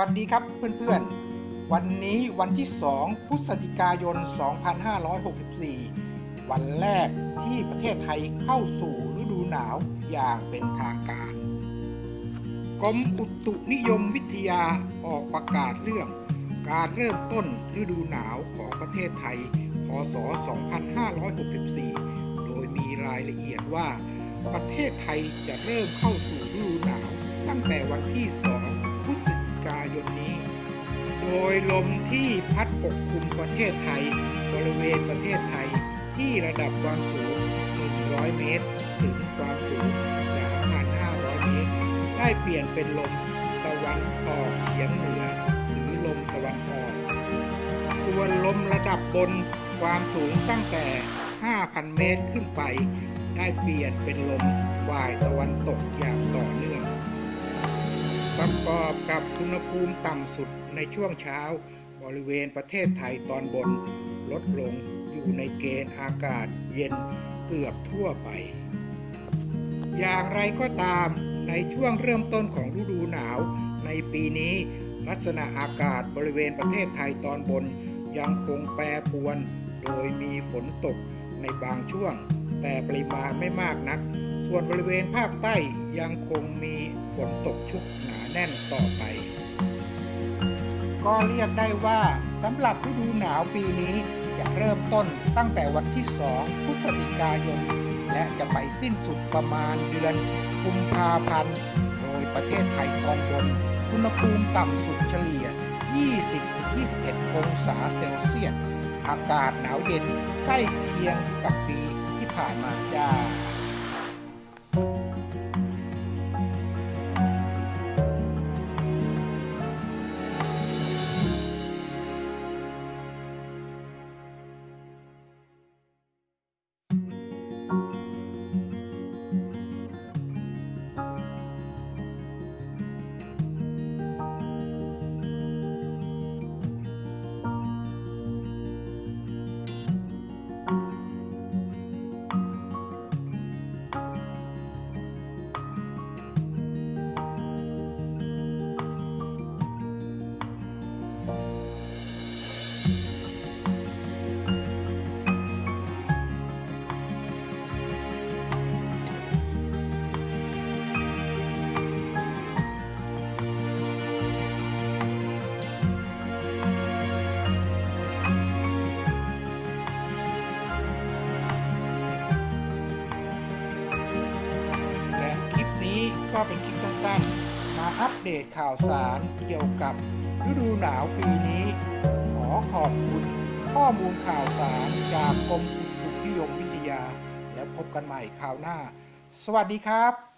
วัสดีครับเพื่อนๆ วันนี้วันที่ 2 พฤศจิกายน 2564 วันแรกที่ประเทศไทยเข้าสู่ฤดูหนาวอย่างเป็นทางการ กรมอุตุนิยมวิทยาออกประกาศเรื่อง การเริ่มต้นฤดูหนาวของประเทศไทย พศ 2564 โดยมีรายละเอียดว่า ประเทศไทยจะเริ่มเข้าสู่ฤดูหนาวตั้งแต่วันที่ 2 ยลมที่พัดปกคลุมประเทศไทย บริเวณประเทศไทยที่ระดับความสูง 100 เมตร ถึงความสูง 3,500 เมตร ได้เปลี่ยนเป็นลมตะวันออกเฉียงเหนือ หรือลมตะวันออก ส่วนลมระดับบนความสูงตั้งแต่ 5,000 เมตรขึ้นไป ได้เปลี่ยนเป็นลมฝ่ายตะวันตกอย่างต่อเนื่อง ประกอบกับอุณหภูมิต่ำสุดในช่วงเช้า บริเวณประเทศไทยตอนบน ลดลงอยู่ในเกณฑ์อากาศเย็นเกือบทั่วไป อย่างไรก็ตามในช่วงเริ่มต้นของฤดูหนาว ในปีนี้ลักษณะอากาศบริเวณประเทศไทยตอนบน ยังคงแปรปรวน โดยมีฝนตกในบางช่วง แต่ปริมาณไม่มากนัก ส่วนบริเวณภาคใต้ยังคงมีฝนตกชุกหนา แน่นต่อไป ก็เรียกได้ว่าสำหรับฤดูหนาวปีนี้จะเริ่มต้นตั้งแต่วันที่ 2 พฤศจิกายน และจะไปสิ้นสุดประมาณเดือนกุมภาพันธ์ โดยประเทศไทยตอนบน อุณหภูมิต่ำสุดเฉลี่ย 20-21 องศาเซลเซียส อากาศหนาวเย็นใกล้เคียงกับปีที่ผ่านมาจ้า ก็เป็นคลิปสั้นๆ มาอัปเดตข่าวสารเกี่ยวกับฤดูหนาวปีนี้ ขอขอบคุณข้อมูลข่าวสารจากกรมอุตุนิยมวิทยา แล้วพบกันใหม่คราวหน้า สวัสดีครับ